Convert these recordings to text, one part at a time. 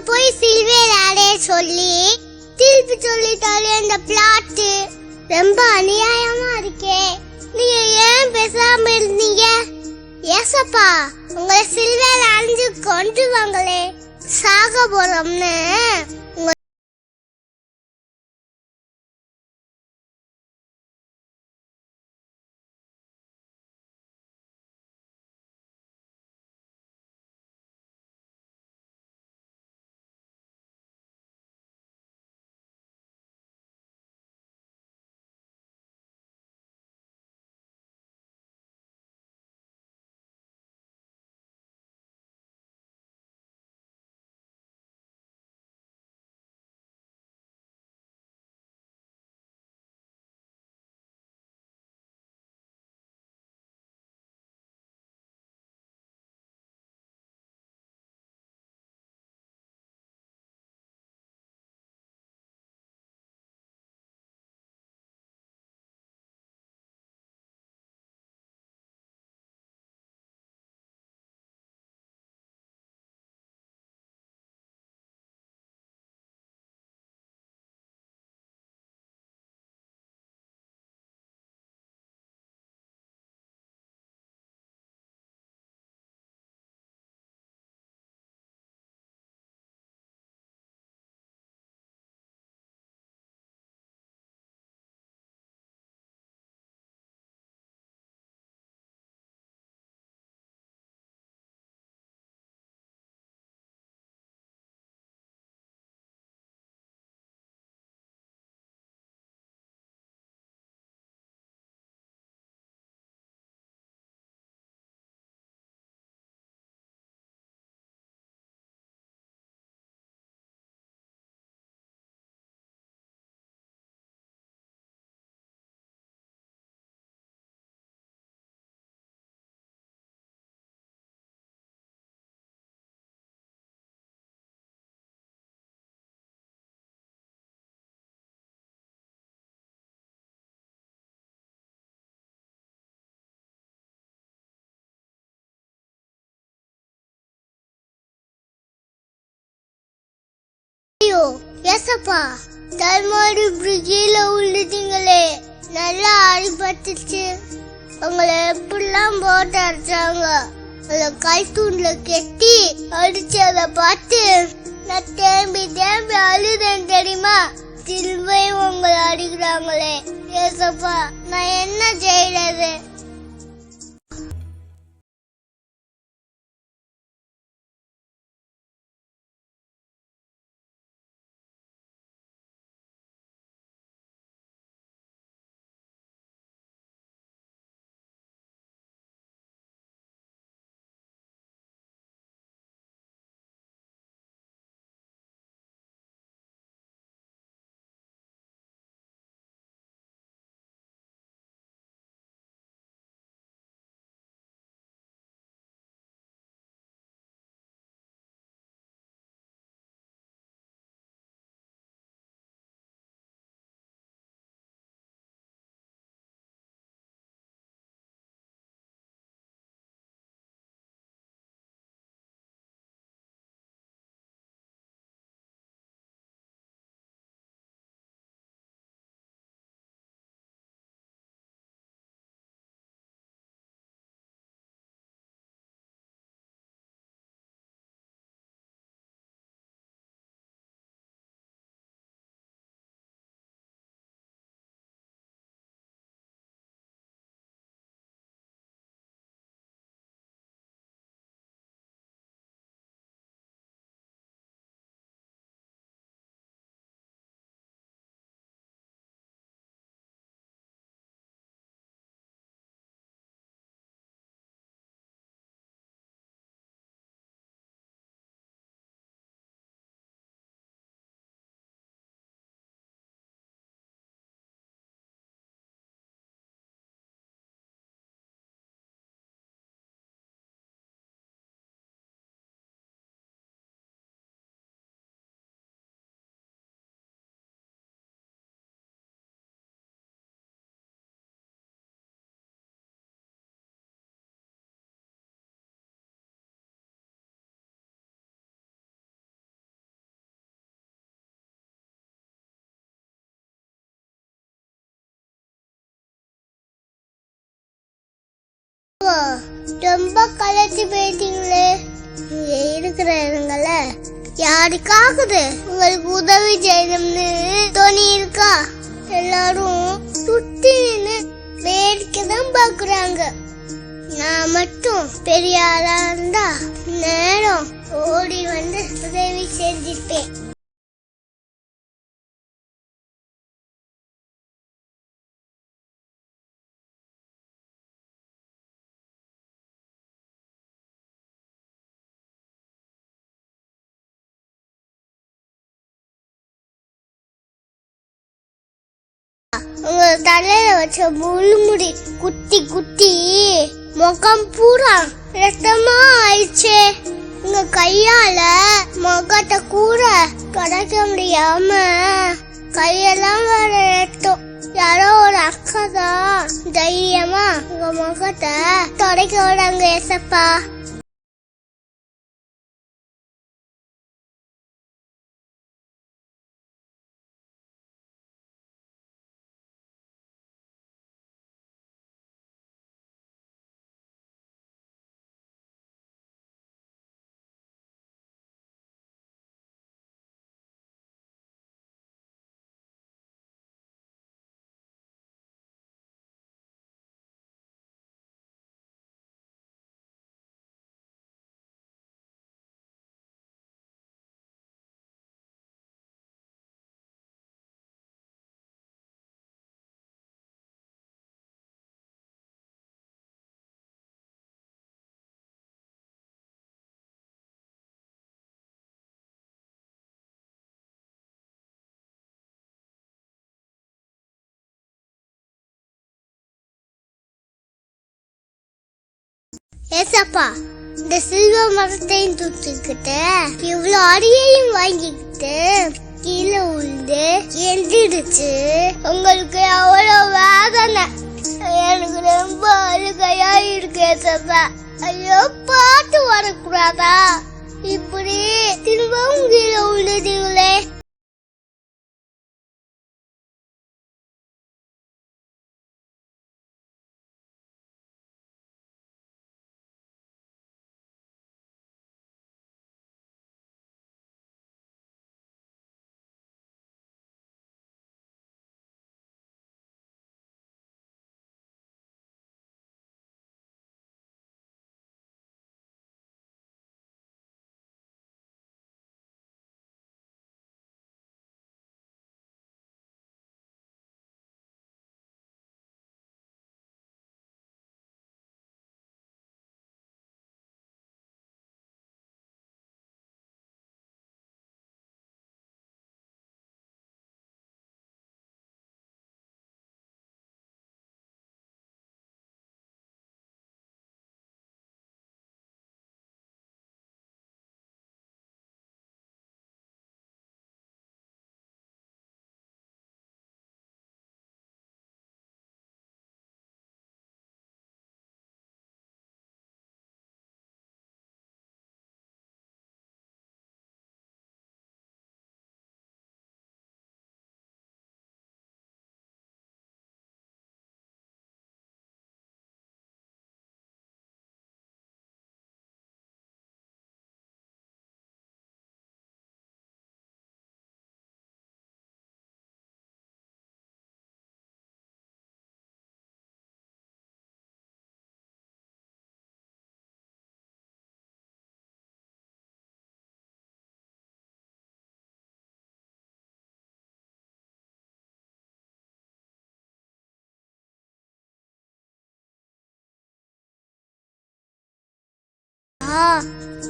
போய் சில்வேர் அடைய சொல்லி திருப்பி சொல்லிட்டாரு அந்த பிளாட்டு ரொம்ப அநியாயமா இருக்கே. நீங்க ஏன் பேசாம இருந்தீங்க? ஏசப்பா உங்களை சில்வேர் அழிஞ்சு கொண்டு வாங்களே சாக போறோம்னு ஐயோ ஏசப்பா தர்மாடி பிரிட்ஜில உள்ளதீங்களே. நல்லா அடிபட்டுச்சு உங்களை எப்படிலாம் போட்டு அடிச்சாங்க. அந்த கை தூண்ல கெட்டி அடிச்சத பார்த்து நான் தேம்பி தேம்பி அழுதேன் தெரியுமா? திரும்ப உங்களை அடிக்கிறாங்களே. ஏசப்பா நான் என்ன செய்யறது ரொம்ப கலைச்சு போயிட்டீங்களே? இங்க இருக்கிறவங்கள யாருக்காகுது உங்களுக்கு உதவி செய்யணும்னு தோணி இருக்கா? எல்லாரும் சுத்தி நின்று வேடிக்கை தான் பாக்குறாங்க நான் மட்டும் பெரிய ஆளா இருந்தா நேரம் ஓடி வந்து உதவி செஞ்சுட்டேன் உங்க தலையில வச்ச முழுமுடி குத்தி குத்தி முகம் பூரா ரத்தமா ஆயிடுச்சே. உங்க கையால முகத்தை கூட கடக்க முடியாம கையெல்லாம் வேற ரத்தம். யாரோ ஒரு அக்கா தான் தைரியமா உங்க முகத்தை தொடக்க விடாங்க ஏசப்பா. ஏசப்பா இந்த சில்வ மரத்தையும் தூக்கிக்கிட்டு இவ்வளவு அடியையும் வாங்கிக்கிட்டு கீழே உழுந்து எந்திரிச்சு உங்களுக்கு அவ்வளோ வேதனை. எனக்கு ரொம்ப அழுகையா இருக்கு ஏசப்பா. ஐயோ பாட்டு வரக்கூடாதா? இப்படி திரும்பவும் கீழே உழுதுங்களே.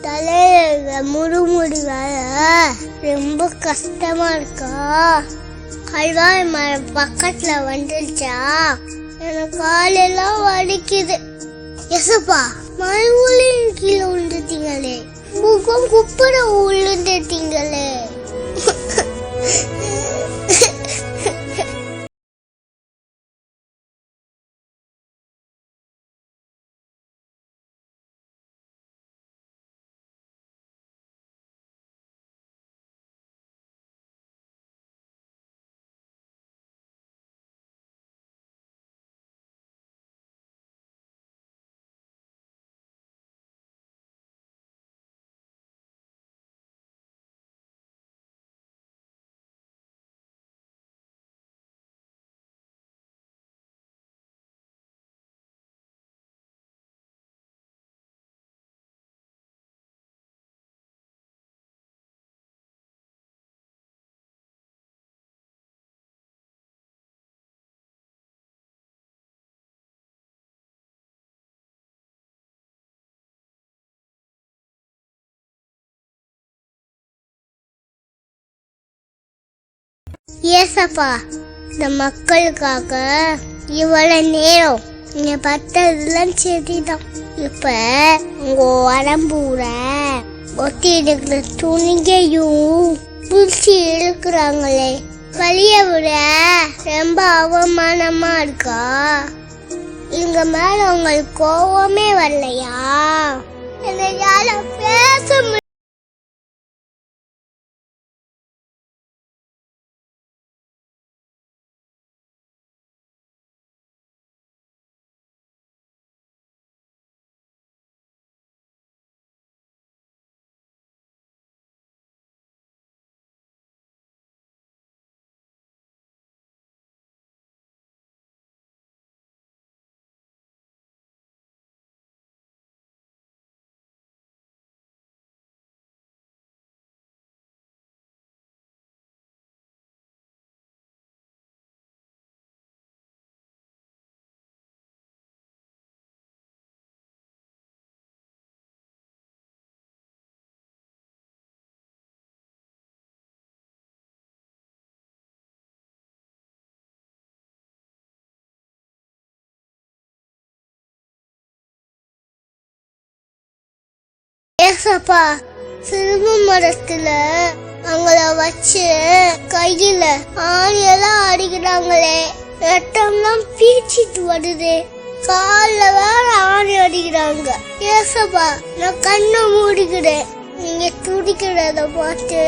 தலையில முறுமுடி வர ரொம்ப கஷ்டமா இருக்கா? கல்வாய் மரம் பக்கத்துல வந்துருச்சா? எனக்கு காலெல்லாம் வலிக்குது. எசப்பா மறுபடியும் கீழே விழுந்துட்டீங்களே. முகம் குப்பட விழுந்துட்டீங்களே. ஏசப்பா இந்த மக்களுக்காக இவ்வளவு நேரம் நீங்க பத்ததுலாம் சரிதான் இப்ப உங்க உடம்பூர ஒத்தி இருக்கிற துணிகையும் பிடிச்சி இழுக்கிறாங்களே. வழிய விட ரொம்ப அவமானமா இருக்கா? இங்க மேல உங்களுக்கு கோவமே வரலையா? ஏசப்பா சிறும மரத்துல அவங்கள வச்சு கையில ஆணியெல்லாம் அடிக்கிறாங்களே. ரத்தம்லாம் பீச்சிட்டு வருது. கால வேற ஆணி அடிக்கிறாங்க. ஏசப்பா நான் கண்ணை மூடிக்கிறேன் நீங்க துடிக்கிறத பார்த்து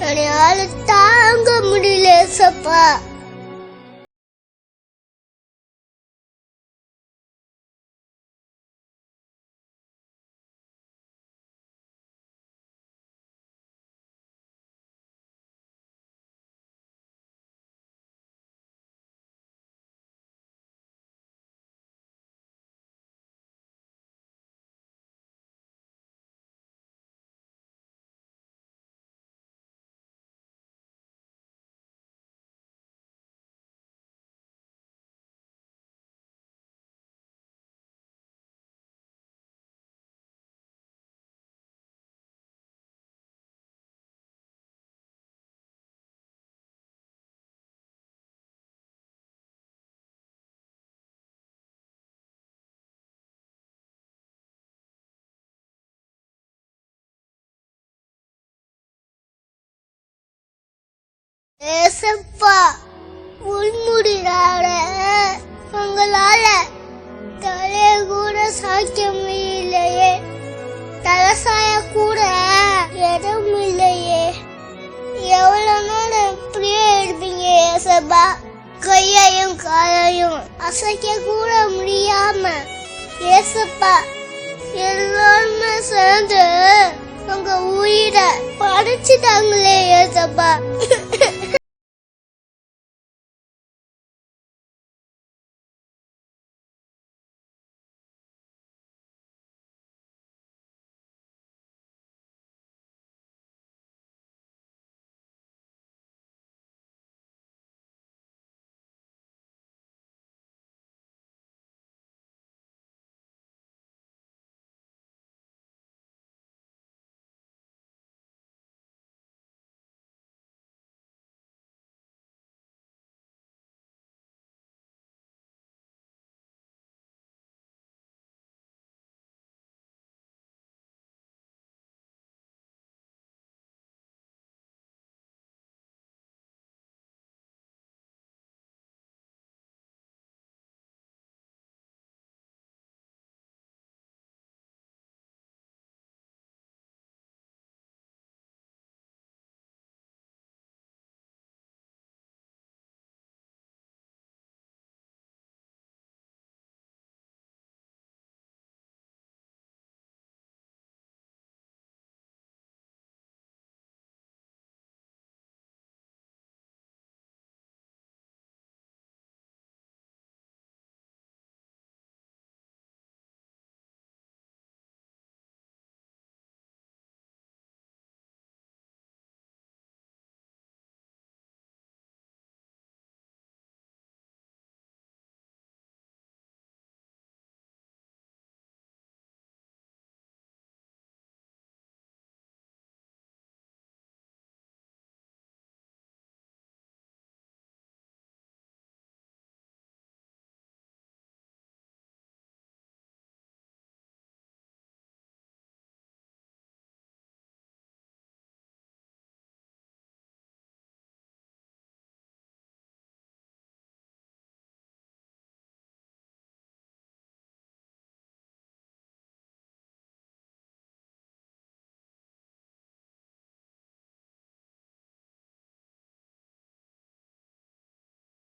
என்னால தாங்க முடியல ஏசப்பா. ஏசப்பா உள்முடினால உங்களால தலைய கூட சாய்க்க முடியலையே தலசாய கூட இடம் இல்லையே. எவ்வளவு நாள் இப்படியே இருப்பீங்க ஏசப்பா? கையையும் காலையும் அசைக்க கூட முடியாம. ஏசப்பா எல்லாருமே சேர்ந்து உங்க உயிரை படைச்சிட்டாங்களே ஏசப்பா.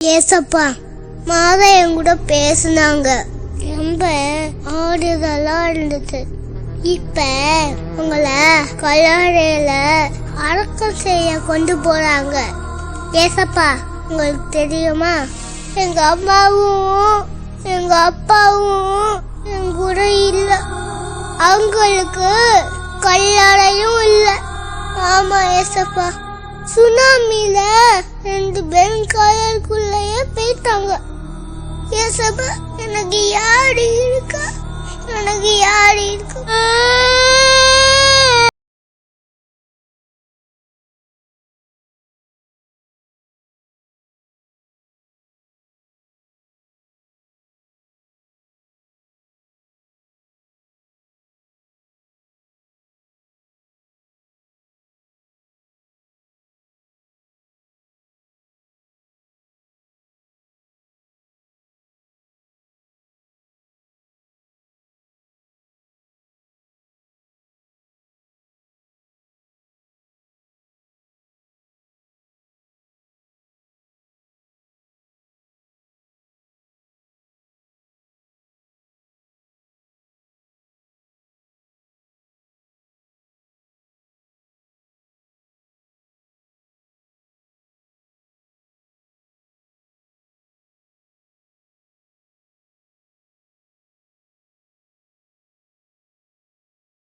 ஏசப்பா மாதா என் கூட பேசினாங்க. ரொம்ப ஆறுதலா இருந்தது இப்ப உங்களை கல்லறையில அடக்கம் செய்ய கொண்டு போறாங்க. ஏசப்பா உங்களுக்கு தெரியுமா? எங்க அம்மாவும் எங்க அப்பாவும் என் கூட இல்ல. அவங்களுக்கு கல்லறையும் இல்ல. ஆமா ஏசப்பா. சுனாமில ரெண்டு பேரும் காயலுக்குள்ளேயே போயிட்டாங்க. ஏசப்பா எனக்கு யாரு இருக்கா? எனக்கு யாரு இருக்கா?